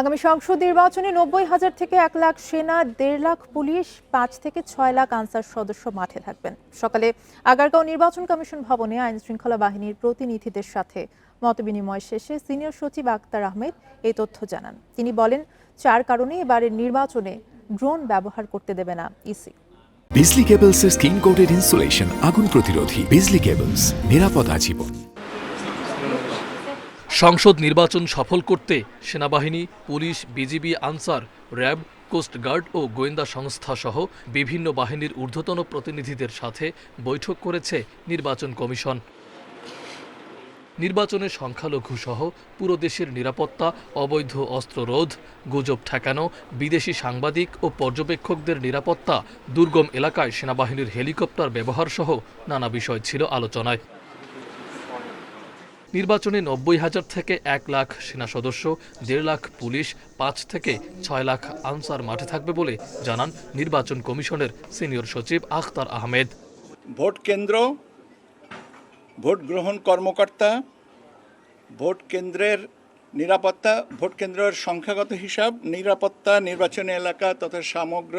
আগামী সংসদ নির্বাচনে নব্বই হাজার থেকে এক লাখ সেনা, দেড় লাখ পুলিশ, পাঁচ থেকে ছয় লাখ আনসার সদস্য মাঠে থাকবেন। সকালে আগারগাঁও নির্বাচন কমিশন ভবনে আইন শৃঙ্খলা বাহিনীর প্রতিনিধিদের সাথে মতবিনিময় শেষে সিনিয়র সচিব আক্তার আহমেদ এই তথ্য জানান। তিনি বলেন, চার কারণে এবারের নির্বাচনে ড্রোন ব্যবহার করতে দেবে না ইসি। বিজলি কেবলসের স্কিন কোটেড ইনসুলেশন আগুন প্রতিরোধী বিজলি কেবলস, নিরাপদ আজীবন। সংসদ নির্বাচন সফল করতে সেনাবাহিনী, police, BGB, Ansar, RAB coast guard ও গোয়েন্দা সংস্থা সহ বিভিন্ন বাহিনীর ঊর্ধ্বতন প্রতিনিধিদের সাথে বৈঠক করেছে নির্বাচন কমিশন। নির্বাচনে সংখ্যালঘু সহ পুরো দেশের নিরাপত্তা, অবৈধ অস্ত্র রোধ, গুজব ঠেকানো, বিদেশি সাংবাদিক ও পর্যবেক্ষকদের নিরাপত্তা, দুর্গম এলাকায় সেনাবাহিনীর হেলিকপ্টার ব্যবহার সহ নানা বিষয় ছিল আলোচনায়। নির্বাচনে নব্বই হাজার থেকে এক লাখ সেনা সদস্য, দেড় লাখ পুলিশ, পাঁচ থেকে ছয় লাখ আনসার মাঠে থাকবে বলে জানান নির্বাচন কমিশনের সিনিয়র সচিব আখতার আহমেদ। ভোট কেন্দ্র, ভোট গ্রহণ কর্মকর্তা, ভোট কেন্দ্রের নিরাপত্তা, ভোট কেন্দ্রের সংখ্যাগত হিসাব, নিরাপত্তা, নির্বাচনী এলাকা তথা সমগ্র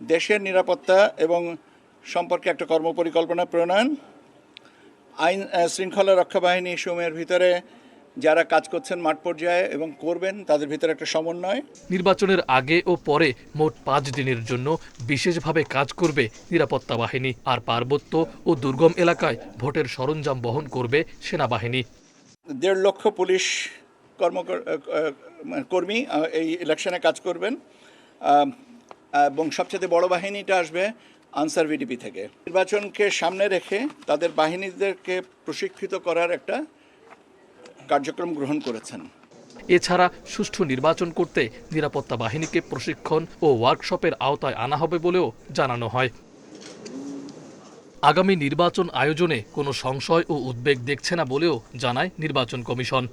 দেশের নিরাপত্তা এবং সম্পর্কে একটা কর্মপরিকল্পনা প্রণয়ন আইন শৃঙ্খলা রক্ষা বাহিনী সমূহের ভিতরে যারা কাজ করছেন মাঠ পর্যায়ে এবং করবেন তাদের ভিতরে একটা সমন্বয়। নির্বাচনের আগে ও পরে মোট পাঁচ দিনের জন্য বিশেষভাবে কাজ করবে নিরাপত্তা বাহিনী আর পার্বত্য ও দুর্গম এলাকায় ভোটের সরঞ্জাম বহন করবে সেনাবাহিনী। দেড় লক্ষ পুলিশ কর্ম কর্মী এই ইলেকশনে কাজ করবেন। এবং সবচেয়ে বড় বাহিনীটা আসবে আনসার ভিডিপি থেকে। নির্বাচনকে সামনে রেখে তাদের বাহিনীদেরকে প্রশিক্ষিত করার একটা কার্যক্রম গ্রহণ করেছেন। এছাড়া সুষ্ঠু নির্বাচন করতে নিরাপত্তা বাহিনীকে প্রশিক্ষণ ও ওয়ার্কশপের আওতায় আনা হবে বলেও জানানো হয়। আগামী নির্বাচন আয়োজনে কোনো সংশয় ও উদ্বেগ দেখছে না বলেও জানায় নির্বাচন commission.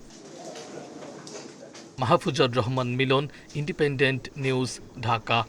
Mahfuzar Rahman Milan, Independent News, Dhaka.